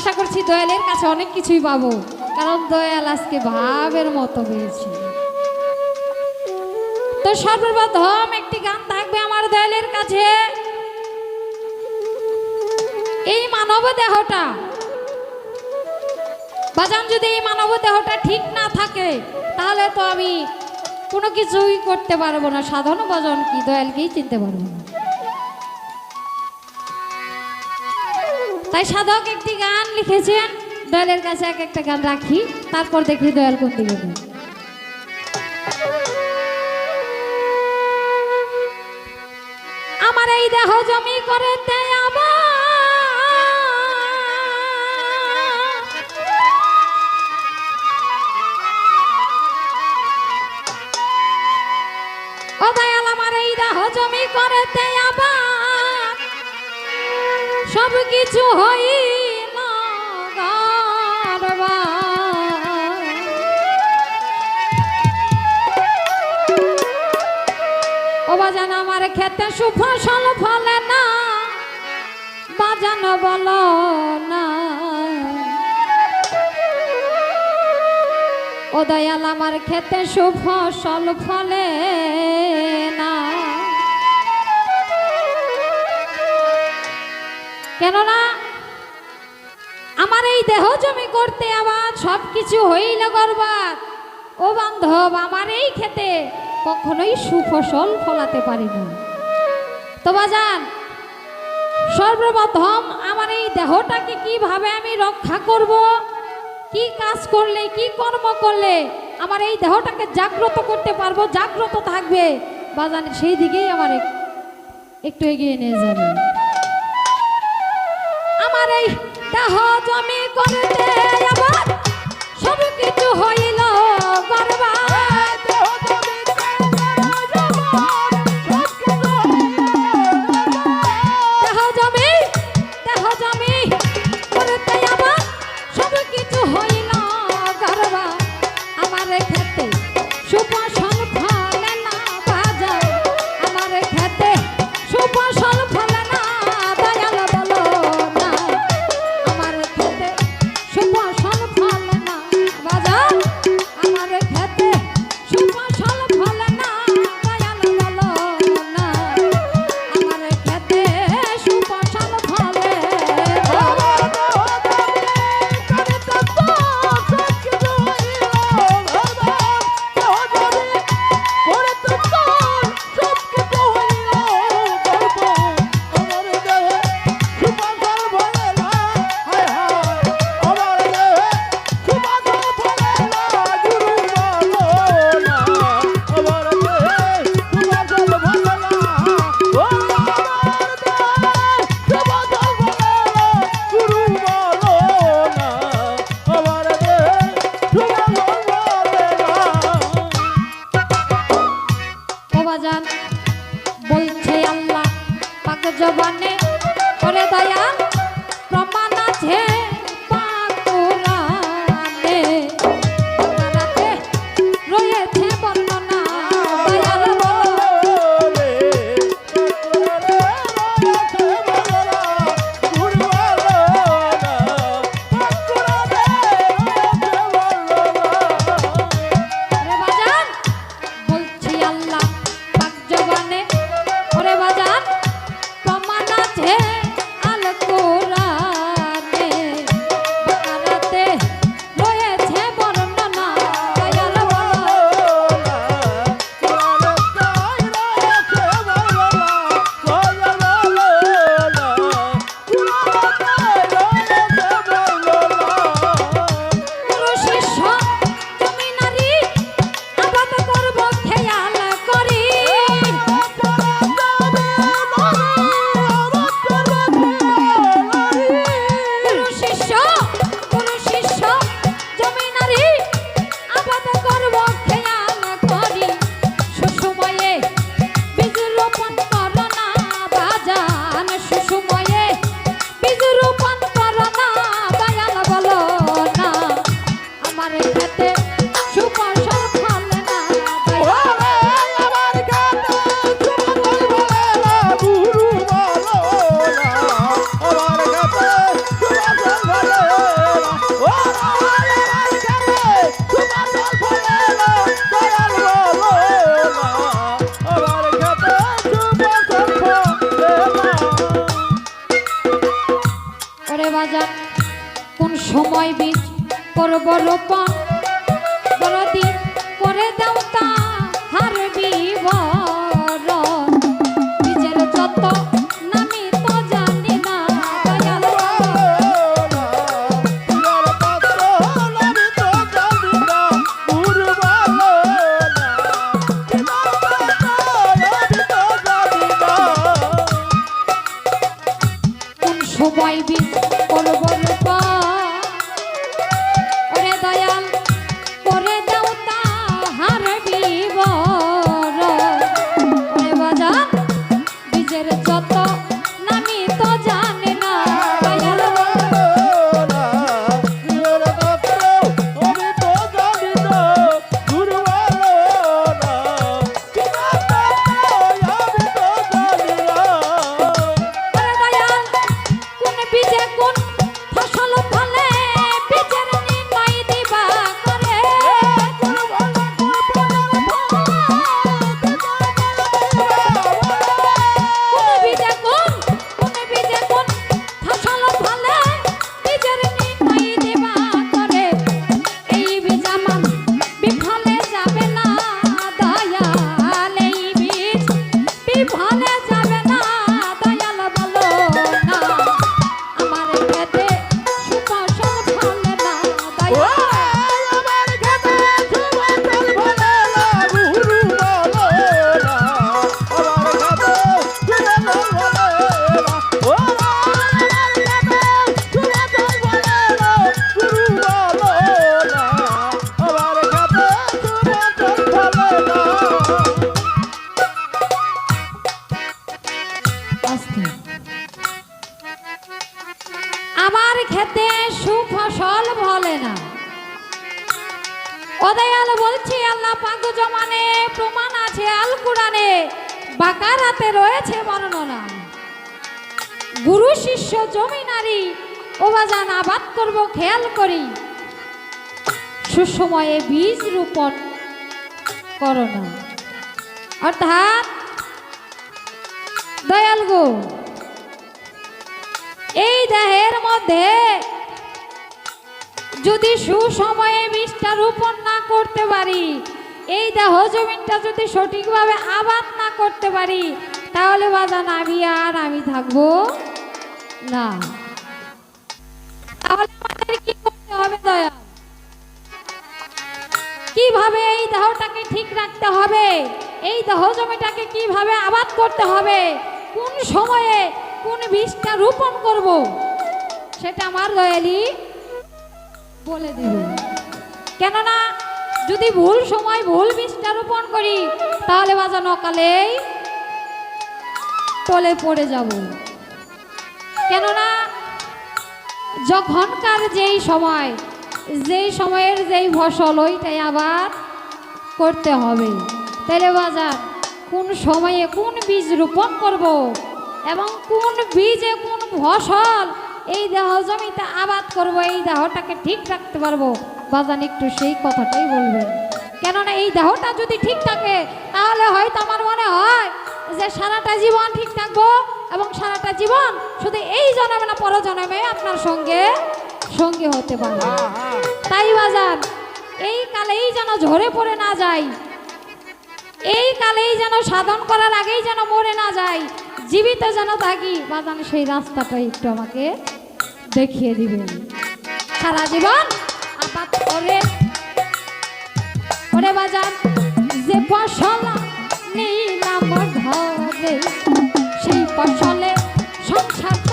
আশা করছি দয়ালের কাছে অনেক কিছুই পাবো। কারণ দয়াল আজকে ভাবের মতো হয়েছে। তো সর্বপ্রথম একটি গান থাকবে আমার দয়ালের কাছে। এই মানব দেহটা। বাজান, যদি এই মানব দেহটা ঠিক না থাকে, তাহলে তো আমি কোনো কিছুই করতে পারব না। সাধন ভজন কি? দয়ালকেই চিনতে পারব না। তাই সাধক একটি গান লিখেছেন। দয়ালের কাছে এক একটা গান রাখি, তারপর দেখি দয়াল কোন দিকে আমার এই দেহ জমি করে দয়াল, আমার এই দেহ জমি করে আবার। সব কিছু হইল গড়বড়। ও বাজান, আমার খেতে সুফসল ফলে না, বাজান বলো না ও দয়াল, আমার খেতে সুফসল ফলে না কেননা আমার এই দেহ জমি করতে আবার সব কিছু হইল গরবার। ও বান্ধব, আমার এই খেতে কখনোই সুফসল ফলাতে পারি না। তো বাজান, সর্বপ্রথম আমার এই দেহটাকে কীভাবে আমি রক্ষা করব? কি কাজ করলে, কি কর্ম করলে আমার এই দেহটাকে জাগ্রত করতে পারব? জাগ্রত থাকবে। বাজান, সেই দিকেই আমার একটু এগিয়ে নিয়ে যাবে। দেহ জমি করতে one. সময় বড় পা বড় দিন পরে দাও আল্লাহ পাক জমানে প্রমাণ আছে আল কোরআনে বাকারাতে রয়েছে বর্ণনা গুরু শিষ্য জমিনারি ওবাজান আবাদ করব, খেয়াল করি। সুসময়ে বীজ রোপণ করো না। অর্থাৎ, দয়াল গো, এই দেহের মধ্যে যদি সুসময়ে বীজটা রোপণ না করতে পারি, এই দেহ জমিনটা যদি সঠিকভাবে আবাদ না করতে পারি, তাহলে বাজান আমি আর আমি থাকব না। তাহলে আমাদের কি করতে হবে দয়া? কীভাবে এই দেহটাকে ঠিক রাখতে হবে? এই দেহ জমিটাকে কীভাবে আবাদ করতে হবে? কোন সময়ে কোন বীজটা রোপণ করব? সেটা আমার দয়ালি বলে দেবে। কেননা, যদি ভুল সময় ভুল বীজটা রোপণ করি, তাহলে বাজানো অকালেই তলে পড়ে যাব। কেননা, যখনকার যেই সময়, যেই সময়ের যেই ফসল, ওইটাই আবার করতে হবে। তাহলে বাজার কোন সময়ে কোন বীজ রোপণ করব এবং কোন বীজে কোন ফসল এই দেহ জমিতে আবাদ করব এই দেহটাকে ঠিক রাখতে পারব। বাজান একটু সেই কথাটাই বলবেন। কেননা এই দেহটা যদি ঠিক থাকে তাহলে হয়তো আমার মনে হয় যে সারাটা জীবন ঠিক থাকব এবং সারাটা জীবন শুধু এই জন্মে না পর জন্মে আপনার সঙ্গে সঙ্গে হতে পারে তাই বাজান এই কালেই যেন ঝরে পড়ে না যায় এই কালেই যেন সাধন করার আগেই যেন মরে না যায় জীবিত যেন থাকি বাজান সেই রাস্তাটা একটু আমাকে দেখিয়ে দিবেন। সারা জীবন বাজান, যে ফসল নিলাম ঘরে, সেই ফসলে সংসার